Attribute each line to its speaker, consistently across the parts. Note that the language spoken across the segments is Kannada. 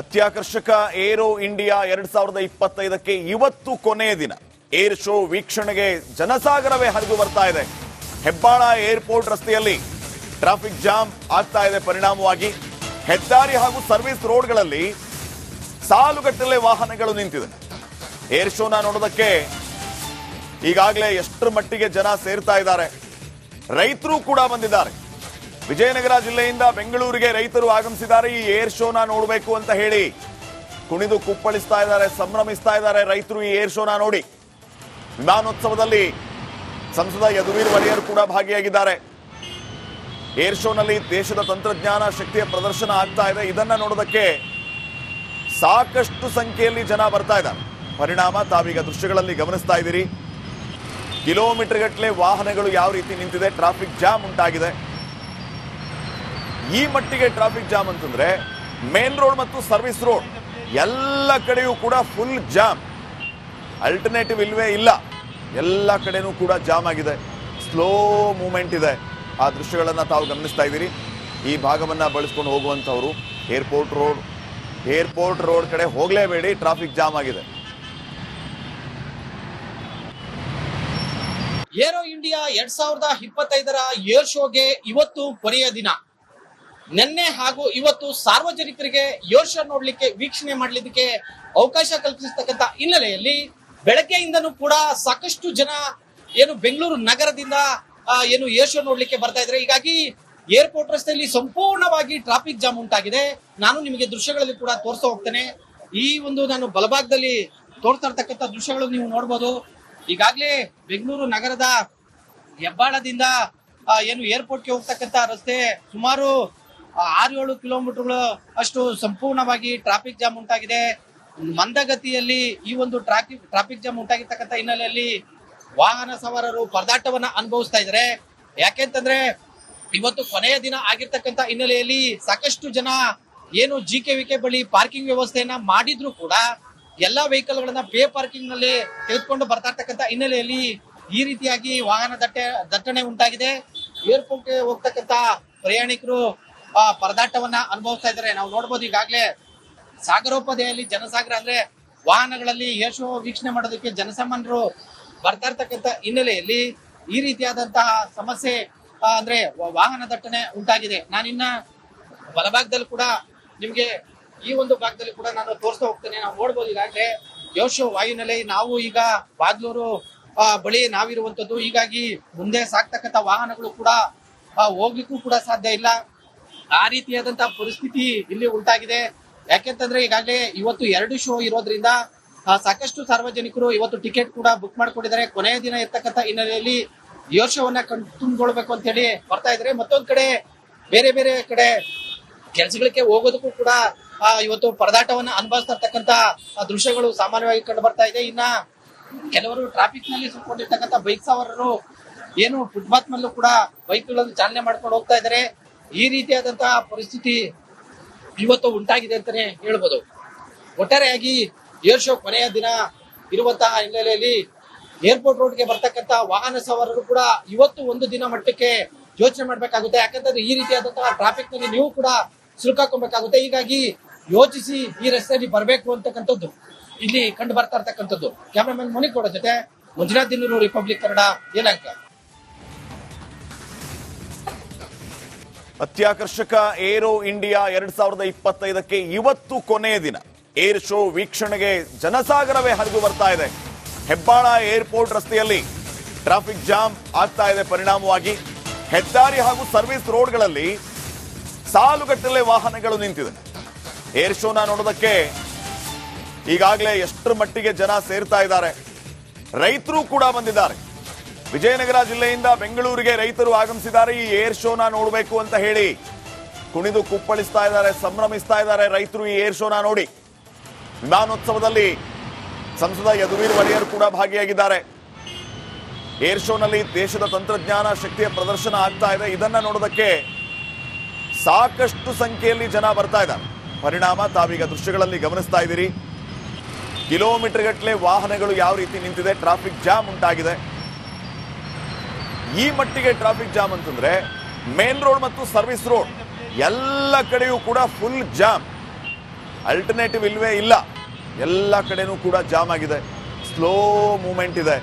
Speaker 1: ಅತ್ಯಾಕರ್ಷಕ ಏರೋ ಇಂಡಿಯಾ ಎರಡ್ ಸಾವಿರದ ಇಪ್ಪತ್ತೈದಕ್ಕೆ ಇವತ್ತು ಕೊನೆಯ ದಿನ. ಏರ್ ಶೋ ವೀಕ್ಷಣೆಗೆ ಜನಸಾಗರವೇ ಹರಿದು ಬರ್ತಾ ಇದೆ. ಹೆಬ್ಬಾಳ ಏರ್ಪೋರ್ಟ್ ರಸ್ತೆಯಲ್ಲಿ ಟ್ರಾಫಿಕ್ ಜಾಮ್ ಆಗ್ತಾ ಇದೆ ಪರಿಣಾಮವಾಗಿ. ಹೆದ್ದಾರಿ ಹಾಗೂ ಸರ್ವಿಸ್ ರೋಡ್ಗಳಲ್ಲಿ ಸಾಲುಗಟ್ಟಲೆ ವಾಹನಗಳು ನಿಂತಿದೆ ಏರ್ ಶೋನ ನೋಡೋದಕ್ಕೆ ಈಗಾಗಲೇ ಎಷ್ಟರ ಮಟ್ಟಿಗೆ ಜನ ಸೇರ್ತಾ ಇದ್ದಾರೆ. ರೈತರು ಕೂಡ ಬಂದಿದ್ದಾರೆ. ವಿಜಯನಗರ ಜಿಲ್ಲೆಯಿಂದ ಬೆಂಗಳೂರಿಗೆ ರೈತರು ಆಗಮಿಸಿದ್ದಾರೆ. ಈ ಏರ್ ಶೋನ ನೋಡಬೇಕು ಅಂತ ಹೇಳಿ ಕುಣಿದು ಕುಪ್ಪಳಿಸ್ತಾ ಇದ್ದಾರೆ, ಸಂಭ್ರಮಿಸ್ತಾ ಇದ್ದಾರೆ ರೈತರು ಈ ಏರ್ ಶೋನ ನೋಡಿ. ವಿಮಾನೋತ್ಸವದಲ್ಲಿ ಸಂಸದ ಯದುವೀರ್ ಒಡೆಯರ್ ಕೂಡ ಭಾಗಿಯಾಗಿದ್ದಾರೆ. ಏರ್ ಶೋನಲ್ಲಿ ದೇಶದ ತಂತ್ರಜ್ಞಾನ, ಶಕ್ತಿಯ ಪ್ರದರ್ಶನ ಆಗ್ತಾ ಇದೆ. ಇದನ್ನ ನೋಡೋದಕ್ಕೆ ಸಾಕಷ್ಟು ಸಂಖ್ಯೆಯಲ್ಲಿ ಜನ ಬರ್ತಾ ಇದ್ದಾರೆ. ಪರಿಣಾಮ, ತಾವೀಗ ದೃಶ್ಯಗಳಲ್ಲಿ ಗಮನಿಸ್ತಾ ಇದ್ದೀರಿ. ಕಿಲೋಮೀಟರ್ ಗಟ್ಟಲೆ ವಾಹನಗಳು ಯಾವ ರೀತಿ ನಿಂತಿದೆ, ಟ್ರಾಫಿಕ್ ಜಾಮ್ ಉಂಟಾಗಿದೆ. ಈ ಮಟ್ಟಿಗೆ ಟ್ರಾಫಿಕ್ ಜಾಮ್ ಅಂತಂದ್ರೆ ಮೇನ್ ರೋಡ್ ಮತ್ತು ಸರ್ವಿಸ್ ರೋಡ್ ಎಲ್ಲ ಕಡೆಯೂ ಕೂಡ ಫುಲ್ ಜಾಮ್ ಅಲ್ಟರ್ನೇಟಿವ್ ಇಲ್ವೇ ಇಲ್ಲ. ಎಲ್ಲ ಕಡೆನೂ ಕೂಡ ಜಾಮ್ ಆಗಿದೆ. ಸ್ಲೋ ಮೂಮೆಂಟ್ ಇದೆ. ಆ ದೃಶ್ಯಗಳನ್ನು ತಾವು ಗಮನಿಸ್ತಾ ಇದ್ದೀರಿ. ಈ ಭಾಗವನ್ನು ಬಳಸ್ಕೊಂಡು ಹೋಗುವಂಥವ್ರು ಏರ್ಪೋರ್ಟ್ ರೋಡ್ ಏರ್ಪೋರ್ಟ್ ರೋಡ್ ಕಡೆ ಹೋಗಲೇಬೇಡಿ ಟ್ರಾಫಿಕ್ ಜಾಮ್ ಆಗಿದೆ.
Speaker 2: ಏರೋ ಇಂಡಿಯಾ ಎರಡ್ ಸಾವಿರದ ಇಪ್ಪತ್ತೈದರ ಏರ್ ಶೋಗೆ ಇವತ್ತು ಕೊನೆಯ ದಿನ. ನಿನ್ನೆ ಹಾಗೂ ಇವತ್ತು ಸಾರ್ವಜನಿಕರಿಗೆ ಏರ್ ಶೋ ನೋಡ್ಲಿಕ್ಕೆ, ವೀಕ್ಷಣೆ ಮಾಡಲಿಕ್ಕೆ ಅವಕಾಶ ಕಲ್ಪಿಸತಕ್ಕಂತ ಹಿನ್ನೆಲೆಯಲ್ಲಿ ಬೆಳಗ್ಗೆಯಿಂದನೂ ಕೂಡ ಸಾಕಷ್ಟು ಜನ ಏನು ಬೆಂಗಳೂರು ನಗರದಿಂದ ಏನು ಏರ್ ನೋಡ್ಲಿಕ್ಕೆ ಬರ್ತಾ ಇದ್ರೆ ಹೀಗಾಗಿ ಏರ್ಪೋರ್ಟ್ ರಸ್ತೆಯಲ್ಲಿ ಸಂಪೂರ್ಣವಾಗಿ ಟ್ರಾಫಿಕ್ ಜಾಮ್ ಉಂಟಾಗಿದೆ. ನಾನು ನಿಮಗೆ ದೃಶ್ಯಗಳಲ್ಲಿ ಕೂಡ ತೋರಿಸ್ತಾ ಹೋಗ್ತೇನೆ. ಈ ಒಂದು ನಾನು ಬಲಭಾಗದಲ್ಲಿ ತೋರ್ತಾ ಇರ್ತಕ್ಕಂಥ ದೃಶ್ಯಗಳು ನೀವು ನೋಡ್ಬೋದು. ಈಗಾಗಲೇ ಬೆಂಗಳೂರು ನಗರದ ಹೆಬ್ಬಾಳದಿಂದ ಏನು ಏರ್ಪೋರ್ಟ್ಗೆ ಹೋಗ್ತಕ್ಕಂಥ ರಸ್ತೆ ಸುಮಾರು ಆರು ಏಳು ಕಿಲೋಮೀಟರ್ಗಳು ಅಷ್ಟು ಸಂಪೂರ್ಣವಾಗಿ ಟ್ರಾಫಿಕ್ ಜಾಮ್ ಉಂಟಾಗಿದೆ. ಮಂದಗತಿಯಲ್ಲಿ ಈ ಒಂದು ಟ್ರಾಫಿಕ್ ಟ್ರಾಫಿಕ್ ಜಾಮ್ ಉಂಟಾಗಿರ್ತಕ್ಕಂಥ ಹಿನ್ನೆಲೆಯಲ್ಲಿ ವಾಹನ ಸವಾರರು ಪರದಾಟವನ್ನ ಅನುಭವಿಸ್ತಾ ಇದ್ದಾರೆ. ಯಾಕೆಂತಂದ್ರೆ ಇವತ್ತು ಕೊನೆಯ ದಿನ ಆಗಿರ್ತಕ್ಕಂಥ ಹಿನ್ನೆಲೆಯಲ್ಲಿ ಸಾಕಷ್ಟು ಜನ ಏನು ಜಿ ಕೆ ವಿಕೆ ಬಳಿ ಪಾರ್ಕಿಂಗ್ ವ್ಯವಸ್ಥೆಯನ್ನ ಮಾಡಿದ್ರು ಕೂಡ ಎಲ್ಲಾ ವೆಹಿಕಲ್ ಗಳನ್ನ ಪೇ ಪಾರ್ಕಿಂಗ್ನಲ್ಲಿ ತೆಗೆದುಕೊಂಡು ಬರ್ತಾ ಇರ್ತಕ್ಕಂಥ ಹಿನ್ನೆಲೆಯಲ್ಲಿ ಈ ರೀತಿಯಾಗಿ ವಾಹನ ದಟ್ಟೆ, ದಟ್ಟಣೆ ಉಂಟಾಗಿದೆ. ಏರ್ಪೋರ್ಟ್ ಹೋಗ್ತಕ್ಕಂಥ ಪ್ರಯಾಣಿಕರು ಪರದಾಟವನ್ನ ಅನುಭವಿಸ್ತಾ ಇದ್ದಾರೆ. ನಾವು ನೋಡ್ಬೋದು ಈಗಾಗಲೇ ಸಾಗರೋಪದೆಯಲ್ಲಿ ಜನಸಾಗರ ಅಂದ್ರೆ ವಾಹನಗಳಲ್ಲಿ ಯಶೋ ವೀಕ್ಷಣೆ ಮಾಡೋದಕ್ಕೆ ಜನಸಾಮಾನ್ಯರು ಬರ್ತಾ ಇರ್ತಕ್ಕಂಥ ಹಿನ್ನೆಲೆಯಲ್ಲಿ ಈ ರೀತಿಯಾದಂತಹ ಸಮಸ್ಯೆ ಆ, ಅಂದ್ರೆ ವಾಹನ ದಟ್ಟಣೆ ಉಂಟಾಗಿದೆ. ನಾನಿನ್ನ ಬಲಭಾಗದಲ್ಲಿ ಕೂಡ ನಿಮ್ಗೆ ಈ ಒಂದು ಭಾಗದಲ್ಲಿ ಕೂಡ ನಾನು ತೋರಿಸ್ತಾ ಹೋಗ್ತೇನೆ. ನಾವು ನೋಡ್ಬೋದು ಈಗಾಗಲೇ ಯೋಶೋ ವಾಯುನೆಲೆ. ನಾವು ಈಗ ಬಾಗ್ಲೂರು ಆ, ಬಳಿ ನಾವಿರುವಂತದ್ದು ಹೀಗಾಗಿ ಮುಂದೆ ಸಾಕ್ತಕ್ಕಂಥ ವಾಹನಗಳು ಕೂಡ ಆ, ಹೋಗ್ಲಿಕ್ಕೂ ಕೂಡ ಸಾಧ್ಯ ಇಲ್ಲ. ಆ ರೀತಿಯಾದಂತಹ ಪರಿಸ್ಥಿತಿ ಇಲ್ಲಿ ಉಂಟಾಗಿದೆ. ಯಾಕೆಂತಂದ್ರೆ ಈಗಾಗಲೇ ಇವತ್ತು ಎರಡು ಶೋ ಇರೋದ್ರಿಂದ ಸಾಕಷ್ಟು ಸಾರ್ವಜನಿಕರು ಇವತ್ತು ಟಿಕೆಟ್ ಕೂಡ ಬುಕ್ ಮಾಡ್ಕೊಂಡಿದ್ದಾರೆ. ಕೊನೆಯ ದಿನ ಇರ್ತಕ್ಕಂಥ ಹಿನ್ನೆಲೆಯಲ್ಲಿ ಯೋಶವನ್ನ ಶೋವನ್ನ ಕಣ್, ತುಂಬಿಕೊಳ್ಬೇಕು ಅಂತ ಹೇಳಿ ಬರ್ತಾ ಇದ್ದಾರೆ. ಮತ್ತೊಂದ್ ಕಡೆ, ಬೇರೆ ಬೇರೆ ಕಡೆ ಕೆಲ್ಸಗಳಿಗೆ ಹೋಗೋದಕ್ಕೂ ಕೂಡ ಇವತ್ತು ಪರದಾಟವನ್ನ ಅನುಭವಿಸ್ತಾ ಇರ್ತಕ್ಕಂತ ದೃಶ್ಯಗಳು ಸಾಮಾನ್ಯವಾಗಿ ಕಂಡು ಬರ್ತಾ ಇದೆ. ಇನ್ನ ಕೆಲವರು ಟ್ರಾಫಿಕ್ನಲ್ಲಿ ಸುಟ್ಕೊಂಡಿರ್ತಕ್ಕಂಥ ಬೈಕ್ ಸವಾರರು, ಏನು ಫುಟ್ಪಾತ್ ಮೇಲೂ ಕೂಡ ಬೈಕ್ಗಳನ್ನು ಚಾಲನೆ ಮಾಡ್ಕೊಂಡು ಹೋಗ್ತಾ ಇದ್ದಾರೆ. ಈ ರೀತಿಯಾದಂತಹ ಪರಿಸ್ಥಿತಿ ಇವತ್ತು ಉಂಟಾಗಿದೆ ಅಂತಾನೆ ಹೇಳ್ಬೋದು. ಒಟ್ಟಾರೆಯಾಗಿ ಏರ್ ಶೋ ಕೊನೆಯ ದಿನ ಇರುವಂತಹ ಹಿನ್ನೆಲೆಯಲ್ಲಿ ಏರ್ಪೋರ್ಟ್ ರೋಡ್ಗೆ ಬರ್ತಕ್ಕಂತ ವಾಹನ ಸವಾರರು ಕೂಡ ಇವತ್ತು ಒಂದು ದಿನ ಮಟ್ಟಕ್ಕೆ ಯೋಚನೆ ಮಾಡಬೇಕಾಗುತ್ತೆ. ಯಾಕಂತಂದ್ರೆ ಈ ರೀತಿಯಾದಂತಹ ಟ್ರಾಫಿಕ್ನಲ್ಲಿ ನೀವು ಕೂಡ ಸಿಲುಕಾಕೊಬೇಕಾಗುತ್ತೆ. ಹೀಗಾಗಿ ಯೋಚಿಸಿ ಈ ರಸ್ತೆಯಲ್ಲಿ ಬರಬೇಕು ಅಂತಕ್ಕಂಥದ್ದು. ಇಲ್ಲಿ ಕಂಡು ಬರ್ತಾ ಇರ್ತಕ್ಕಂಥದ್ದು. ಕ್ಯಾಮ್ರಾಮನ್ ಮುನಿಕೋಡ ಜೊತೆ ಮಂಜುನಾಥ್ ದಿನೂರು ರಿಪಬ್ಲಿಕ್ ಕನ್ನಡ ಯಲಹಂಕ
Speaker 1: ಅತ್ಯಾಕರ್ಷಕ ಏರೋ ಇಂಡಿಯಾ ಎರಡ್ ಸಾವಿರದ ಇಪ್ಪತ್ತೈದಕ್ಕೆ ಇವತ್ತು ಕೊನೆಯ ದಿನ. ಏರ್ ಶೋ ವೀಕ್ಷಣೆಗೆ ಜನಸಾಗರವೇ ಹರಿದು ಬರ್ತಾ ಇದೆ. ಹೆಬ್ಬಾಳ ಏರ್ಪೋರ್ಟ್ ರಸ್ತೆಯಲ್ಲಿ ಟ್ರಾಫಿಕ್ ಜಾಮ್ ಆಗ್ತಾ ಇದೆ ಪರಿಣಾಮವಾಗಿ. ಹೆದ್ದಾರಿ ಹಾಗೂ ಸರ್ವಿಸ್ ರೋಡ್ಗಳಲ್ಲಿ ಸಾಲುಗಟ್ಟಲೆ ವಾಹನಗಳು ನಿಂತಿದೆ. ಏರ್ ಶೋನ ನೋಡೋದಕ್ಕೆ ಈಗಾಗಲೇ ಎಷ್ಟರ ಮಟ್ಟಿಗೆ ಜನ ಸೇರ್ತಾ ಇದ್ದಾರೆ. ರೈತರು ಕೂಡ ಬಂದಿದ್ದಾರೆ. ವಿಜಯನಗರ ಜಿಲ್ಲೆಯಿಂದ ಬೆಂಗಳೂರಿಗೆ ರೈತರು ಆಗಮಿಸಿದ್ದಾರೆ. ಈ ಏರ್ ಶೋನ ನೋಡಬೇಕು ಅಂತ ಹೇಳಿ ಕುಣಿದು ಕುಪ್ಪಳಿಸ್ತಾ ಇದ್ದಾರೆ, ಸಂಭ್ರಮಿಸ್ತಾ ಇದ್ದಾರೆ ರೈತರು ಈ ಏರ್ ಶೋನ ನೋಡಿ. ವಿಮಾನೋತ್ಸವದಲ್ಲಿ ಸಂಸದ ಯದುವೀರ್ ಒಡೆಯರ್ ಕೂಡ ಭಾಗಿಯಾಗಿದ್ದಾರೆ. ಏರ್ ಶೋನಲ್ಲಿ ದೇಶದ ತಂತ್ರಜ್ಞಾನ ಶಕ್ತಿಯ ಪ್ರದರ್ಶನ ಆಗ್ತಾ ಇದೆ. ಇದನ್ನ ನೋಡೋದಕ್ಕೆ ಸಾಕಷ್ಟು ಸಂಖ್ಯೆಯಲ್ಲಿ ಜನ ಬರ್ತಾ ಇದ್ದಾರೆ. ಪರಿಣಾಮ ತಾವೀಗ ದೃಶ್ಯಗಳಲ್ಲಿ ಗಮನಿಸ್ತಾ ಇದ್ದೀರಿ. ಕಿಲೋಮೀಟರ್ ಗಟ್ಟಲೆ ವಾಹನಗಳು ಯಾವ ರೀತಿ ನಿಂತಿದೆ, ಟ್ರಾಫಿಕ್ ಜಾಮ್ ಉಂಟಾಗಿದೆ. ಈ ಮಟ್ಟಿಗೆ ಟ್ರಾಫಿಕ್ ಜಾಮ್ ಅಂತಂದ್ರೆ ಮೇನ್ ರೋಡ್ ಮತ್ತು ಸರ್ವಿಸ್ ರೋಡ್ ಎಲ್ಲ ಕಡೆಯೂ ಕೂಡ ಫುಲ್ ಜಾಮ್ ಅಲ್ಟರ್ನೇಟಿವ್ ಇಲ್ವೇ ಇಲ್ಲ. ಎಲ್ಲ ಕಡೆನೂ ಕೂಡ ಜಾಮ್ ಆಗಿದೆ. ಸ್ಲೋ ಮೂಮೆಂಟ್ ಇದೆ.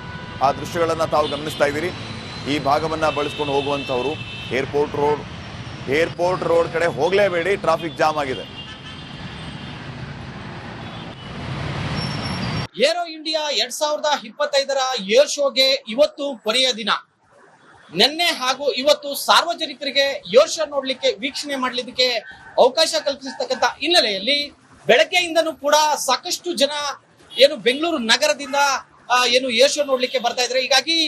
Speaker 1: ಆ ದೃಶ್ಯಗಳನ್ನು ತಾವು ಗಮನಿಸ್ತಾ ಇದ್ದೀರಿ. ಈ ಭಾಗವನ್ನು ಬಳಸ್ಕೊಂಡು ಹೋಗುವಂಥವ್ರು ಏರ್ಪೋರ್ಟ್ ರೋಡ್ ಏರ್ಪೋರ್ಟ್ ರೋಡ್ ಕಡೆ ಹೋಗಲೇಬೇಡಿ ಟ್ರಾಫಿಕ್ ಜಾಮ್ ಆಗಿದೆ.
Speaker 2: ಏರೋ ಇಂಡಿಯಾ ಎರಡ್ ಸಾವಿರದ ಇಪ್ಪತ್ತೈದರ ಏರ್ ಶೋಗೆ ಇವತ್ತು ಕೊನೆಯ ದಿನ. ನಿನ್ನೆ ಹಾಗೂ ಇವತ್ತು ಸಾರ್ವಜನಿಕರಿಗೆ ಯೋಶ ನೋಡ್ಲಿಕ್ಕೆ, ವೀಕ್ಷಣೆ ಮಾಡಲಿಕ್ಕೆ ಅವಕಾಶ ಕಲ್ಪಿಸತಕ್ಕಂತ ಹಿನ್ನೆಲೆಯಲ್ಲಿ ಬೆಳಗ್ಗೆಯಿಂದನೂ ಕೂಡ ಸಾಕಷ್ಟು ಜನ ಏನು ಬೆಂಗಳೂರು ನಗರದಿಂದ ಏನು ಯೋಶ ನೋಡ್ಲಿಕ್ಕೆ ಬರ್ತಾ ಇದ್ರೆ ಹೀಗಾಗಿ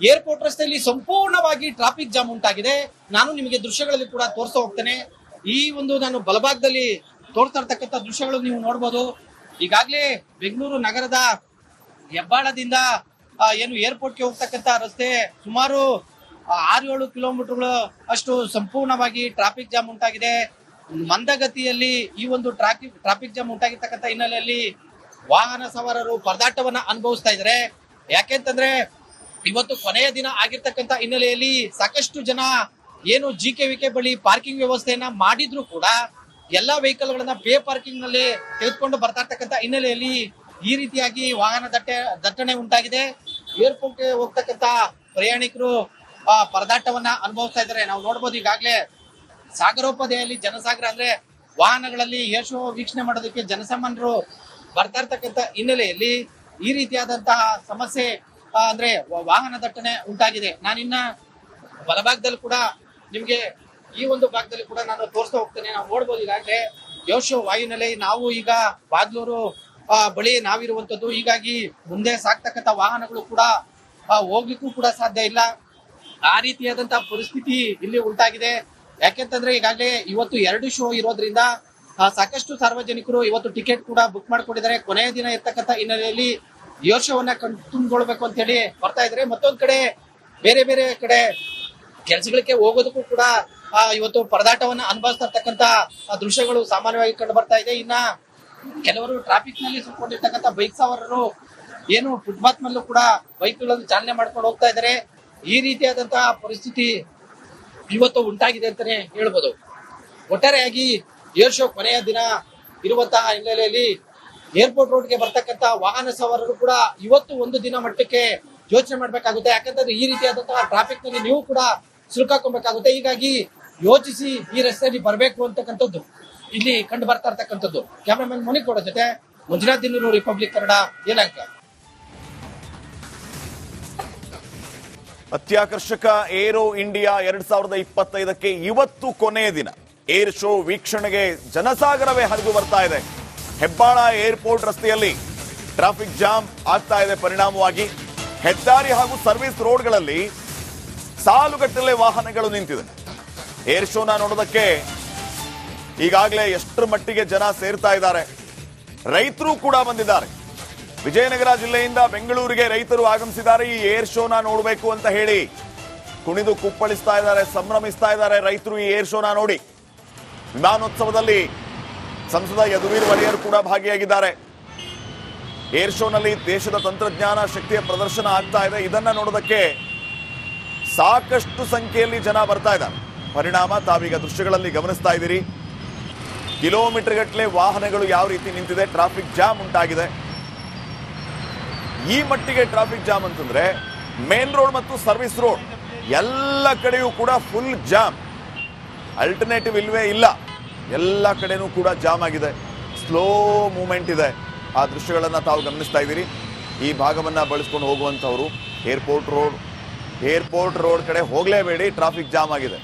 Speaker 2: ಏರ್ಪೋರ್ಟ್ ರಸ್ತೆಯಲ್ಲಿ ಸಂಪೂರ್ಣವಾಗಿ ಟ್ರಾಫಿಕ್ ಜಾಮ್ ಉಂಟಾಗಿದೆ. ನಾನು ನಿಮಗೆ ದೃಶ್ಯಗಳಲ್ಲಿ ಕೂಡ ತೋರಿಸ್ತಾ ಹೋಗ್ತೇನೆ. ಈ ಒಂದು ನಾನು ಬಲಭಾಗದಲ್ಲಿ ತೋರ್ತಾ ಇರ್ತಕ್ಕಂಥ ದೃಶ್ಯಗಳು ನೀವು ನೋಡ್ಬೋದು. ಈಗಾಗಲೇ ಬೆಂಗಳೂರು ನಗರದ ಹೆಬ್ಬಾಳದಿಂದ ಏನು ಏರ್ಪೋರ್ಟ್ಗೆ ಹೋಗ್ತಕ್ಕಂಥ ರಸ್ತೆ ಸುಮಾರು ಆರು ಏಳು ಕಿಲೋಮೀಟರ್ಗಳು ಅಷ್ಟು ಸಂಪೂರ್ಣವಾಗಿ ಟ್ರಾಫಿಕ್ ಜಾಮ್ ಉಂಟಾಗಿದೆ. ಮಂದಗತಿಯಲ್ಲಿ ಈ ಒಂದು ಟ್ರಾಫಿಕ್ ಟ್ರಾಫಿಕ್ ಜಾಮ್ ಉಂಟಾಗಿರ್ತಕ್ಕಂಥ ಹಿನ್ನೆಲೆಯಲ್ಲಿ ವಾಹನ ಸವಾರರು ಪರದಾಟವನ್ನ ಅನುಭವಿಸ್ತಾ ಇದ್ದಾರೆ. ಯಾಕೆಂತಂದ್ರೆ ಇವತ್ತು ಕೊನೆಯ ದಿನ ಆಗಿರ್ತಕ್ಕಂಥ ಹಿನ್ನೆಲೆಯಲ್ಲಿ ಸಾಕಷ್ಟು ಜನ ಏನು ಜಿ ಕೆ ವಿ ಕೆ ಬಳಿ ಪಾರ್ಕಿಂಗ್ ವ್ಯವಸ್ಥೆಯನ್ನ ಮಾಡಿದ್ರು ಕೂಡ ಎಲ್ಲಾ ವೆಹಿಕಲ್ ಗಳನ್ನ ಪೇ ಪಾರ್ಕಿಂಗ್ನಲ್ಲಿ ತೆಗೆದುಕೊಂಡು ಬರ್ತಾ ಇರ್ತಕ್ಕಂಥ ಹಿನ್ನೆಲೆಯಲ್ಲಿ ಈ ರೀತಿಯಾಗಿ ವಾಹನ ದಟ್ಟೆ, ದಟ್ಟಣೆ ಉಂಟಾಗಿದೆ. ಏರ್ಪೋರ್ಟ್ ಹೋಗ್ತಕ್ಕಂಥ ಪ್ರಯಾಣಿಕರು ಪರದಾಟವನ್ನ ಅನುಭವಿಸ್ತಾ ಇದ್ದಾರೆ. ನಾವು ನೋಡ್ಬೋದು ಈಗಾಗಲೇ ಸಾಗರೋಪದೆಯಲ್ಲಿ ಜನಸಾಗರ ಅಂದ್ರೆ ವಾಹನಗಳಲ್ಲಿ ಯಶೋ ವೀಕ್ಷಣೆ ಮಾಡೋದಕ್ಕೆ ಜನಸಾಮಾನ್ಯರು ಬರ್ತಾ ಇರ್ತಕ್ಕಂಥ ಹಿನ್ನೆಲೆಯಲ್ಲಿ ಈ ರೀತಿಯಾದಂತಹ ಸಮಸ್ಯೆ ಆ, ಅಂದ್ರೆ ವಾಹನ ದಟ್ಟಣೆ ಉಂಟಾಗಿದೆ. ನಾನಿನ್ನ ಬಲಭಾಗದಲ್ಲಿ ಕೂಡ ನಿಮ್ಗೆ ಈ ಒಂದು ಭಾಗದಲ್ಲಿ ಕೂಡ ನಾನು ತೋರಿಸ್ತಾ ಹೋಗ್ತೇನೆ. ನಾವು ನೋಡ್ಬೋದು ಈಗಾಗಲೇ ಯೋಶೋ ವಾಯುನೆಲೆ. ನಾವು ಈಗ ಬಾಗ್ಲೂರು ಆ, ಬಳಿ ನಾವಿರುವಂತದ್ದು ಹೀಗಾಗಿ ಮುಂದೆ ಸಾಕ್ತಕ್ಕಂಥ ವಾಹನಗಳು ಕೂಡ ಆ, ಹೋಗ್ಲಿಕ್ಕೂ ಕೂಡ ಸಾಧ್ಯ ಇಲ್ಲ. ಆ ರೀತಿಯಾದಂತಹ ಪರಿಸ್ಥಿತಿ ಇಲ್ಲಿ ಉಂಟಾಗಿದೆ. ಯಾಕೆಂತಂದ್ರೆ ಈಗಾಗಲೇ ಇವತ್ತು ಎರಡು ಶೋ ಇರೋದ್ರಿಂದ ಸಾಕಷ್ಟು ಸಾರ್ವಜನಿಕರು ಇವತ್ತು ಟಿಕೆಟ್ ಕೂಡ ಬುಕ್ ಮಾಡ್ಕೊಂಡಿದ್ದಾರೆ. ಕೊನೆಯ ದಿನ ಇರ್ತಕ್ಕಂಥ ಹಿನ್ನೆಲೆಯಲ್ಲಿ ಏರ್ ಶೋವನ್ನ ಕಣ್ತುಂಬಿಕೊಳ್ಬೇಕು ಅಂತ ಹೇಳಿ ಬರ್ತಾ ಇದ್ದಾರೆ. ಮತ್ತೊಂದ್ ಕಡೆ, ಬೇರೆ ಬೇರೆ ಕಡೆ ಕೆಲ್ಸಗಳಿಗೆ ಹೋಗೋದಕ್ಕೂ ಕೂಡ ಇವತ್ತು ಪರದಾಟವನ್ನ ಅನುಭವಿಸ್ತಾ ಇರ್ತಕ್ಕಂತ ದೃಶ್ಯಗಳು ಸಾಮಾನ್ಯವಾಗಿ ಕಂಡು ಬರ್ತಾ ಇದೆ. ಇನ್ನ ಕೆಲವರು ಟ್ರಾಫಿಕ್ನಲ್ಲಿ ಸುಟ್ಕೊಂಡಿರ್ತಕ್ಕಂತ ಬೈಕ್ ಸವಾರರು, ಏನು ಫುಟ್ಪಾತ್ ಮೇಲೂ ಕೂಡ ಬೈಕ್ಗಳನ್ನು ಚಾಲನೆ ಮಾಡ್ಕೊಂಡು ಹೋಗ್ತಾ ಇದ್ದಾರೆ. ಈ ರೀತಿಯಾದಂತಹ ಪರಿಸ್ಥಿತಿ ಇವತ್ತು ಉಂಟಾಗಿದೆ ಅಂತಾನೆ ಹೇಳ್ಬೋದು. ಒಟ್ಟಾರೆಯಾಗಿ ಏರ್ ಶೋ ಕೊನೆಯ ದಿನ ಇರುವಂತಹ ಹಿನ್ನೆಲೆಯಲ್ಲಿ ಏರ್ಪೋರ್ಟ್ ರೋಡ್ಗೆ ಬರ್ತಕ್ಕಂತಹ ವಾಹನ ಸವಾರರು ಕೂಡ ಇವತ್ತು ಒಂದು ದಿನ ಮಟ್ಟಕ್ಕೆ ಯೋಚನೆ ಮಾಡಬೇಕಾಗುತ್ತೆ. ಯಾಕಂತಂದ್ರೆ ಈ ರೀತಿಯಾದಂತಹ ಟ್ರಾಫಿಕ್ನಲ್ಲಿ ನೀವು ಕೂಡ ಸಿಲುಕಾಕೊಬೇಕಾಗುತ್ತೆ ಹೀಗಾಗಿ ಯೋಚಿಸಿ ಈ ರಸ್ತೆಯಲ್ಲಿ ಬರಬೇಕು ಅಂತಕ್ಕಂಥದ್ದು. ಇಲ್ಲಿ ಕಂಡು ಬರ್ತಾ ಇರ್ತಕ್ಕಂಥದ್ದು. ಕ್ಯಾಮ್ರಾಮನ್ ಮುನಿಕೋಡ ಜೊತೆ ಮಂಜುನಾಥ್ ದಿನೂರು ರಿಪಬ್ಲಿಕ್ ಕನ್ನಡ ಏನಾಗ್ತ
Speaker 1: ಅತ್ಯಾಕರ್ಷಕ ಏರೋ ಇಂಡಿಯಾ ಎರಡ್ ಸಾವಿರದ ಇಪ್ಪತ್ತೈದಕ್ಕೆ ಇವತ್ತು ಕೊನೆಯ ದಿನ. ಏರ್ ಶೋ ವೀಕ್ಷಣೆಗೆ ಜನಸಾಗರವೇ ಹರಿದು ಬರ್ತಾ ಇದೆ. ಹೆಬ್ಬಾಳ ಏರ್ಪೋರ್ಟ್ ರಸ್ತೆಯಲ್ಲಿ ಟ್ರಾಫಿಕ್ ಜಾಮ್ ಆಗ್ತಾ ಇದೆ ಪರಿಣಾಮವಾಗಿ. ಹೆದ್ದಾರಿ ಹಾಗೂ ಸರ್ವಿಸ್ ರೋಡ್ಗಳಲ್ಲಿ ಸಾಲುಗಟ್ಟಲೆ ವಾಹನಗಳು ನಿಂತಿದೆ ಏರ್ ಶೋನ ನೋಡೋದಕ್ಕೆ ಈಗಾಗಲೇ ಎಷ್ಟರ ಮಟ್ಟಿಗೆ ಜನ ಸೇರ್ತಾ ಇದ್ದಾರೆ. ರೈತರು ಕೂಡ ಬಂದಿದ್ದಾರೆ. ವಿಜಯನಗರ ಜಿಲ್ಲೆಯಿಂದ ಬೆಂಗಳೂರಿಗೆ ರೈತರು ಆಗಮಿಸಿದ್ದಾರೆ. ಈ ಏರ್ ಶೋನ ನೋಡಬೇಕು ಅಂತ ಹೇಳಿ ಕುಣಿದು ಕುಪ್ಪಳಿಸ್ತಾ ಇದ್ದಾರೆ, ಸಂಭ್ರಮಿಸ್ತಾ ಇದ್ದಾರೆ ರೈತರು ಈ ಏರ್ ಶೋನ ನೋಡಿ. ವಿಮಾನೋತ್ಸವದಲ್ಲಿ ಸಂಸದ ಯದುವೀರ್ ಒಡೆಯರ್ ಕೂಡ ಭಾಗಿಯಾಗಿದ್ದಾರೆ. ಏರ್ ಶೋನಲ್ಲಿ ದೇಶದ ತಂತ್ರಜ್ಞಾನ, ಶಕ್ತಿಯ ಪ್ರದರ್ಶನ ಆಗ್ತಾ ಇದೆ. ಇದನ್ನ ನೋಡೋದಕ್ಕೆ ಸಾಕಷ್ಟು ಸಂಖ್ಯೆಯಲ್ಲಿ ಜನ ಬರ್ತಾ ಇದ್ದಾರೆ. ಪರಿಣಾಮ ತಾವೀಗ ದೃಶ್ಯಗಳಲ್ಲಿ ಗಮನಿಸ್ತಾ ಇದ್ದೀರಿ. ಕಿಲೋಮೀಟರ್ ಗಟ್ಟಲೆ ವಾಹನಗಳು ಯಾವ ರೀತಿ ನಿಂತಿದೆ, ಟ್ರಾಫಿಕ್ ಜಾಮ್ ಉಂಟಾಗಿದೆ. ಈ ಮಟ್ಟಿಗೆ ಟ್ರಾಫಿಕ್ ಜಾಮ್ ಅಂತಂದ್ರೆ ಮೇನ್ ರೋಡ್ ಮತ್ತು ಸರ್ವಿಸ್ ರೋಡ್ ಎಲ್ಲ ಕಡೆಯೂ ಕೂಡ ಫುಲ್ ಜಾಮ್ ಅಲ್ಟರ್ನೇಟಿವ್ ಇಲ್ವೇ ಇಲ್ಲ. ಎಲ್ಲ ಕಡೆನೂ ಕೂಡ ಜಾಮ್ ಆಗಿದೆ. ಸ್ಲೋ ಮೂಮೆಂಟ್ ಇದೆ. ಆ ದೃಶ್ಯಗಳನ್ನು ತಾವು ಗಮನಿಸ್ತಾ ಇದ್ದೀರಿ. ಈ ಭಾಗವನ್ನು ಬಳಸ್ಕೊಂಡು ಹೋಗುವಂಥವರು ಏರ್ಪೋರ್ಟ್ ರೋಡ್ ಏರ್ಪೋರ್ಟ್ ರೋಡ್ ಕಡೆ ಹೋಗಲೇಬೇಡಿ ಟ್ರಾಫಿಕ್ ಜಾಮ್ ಆಗಿದೆ.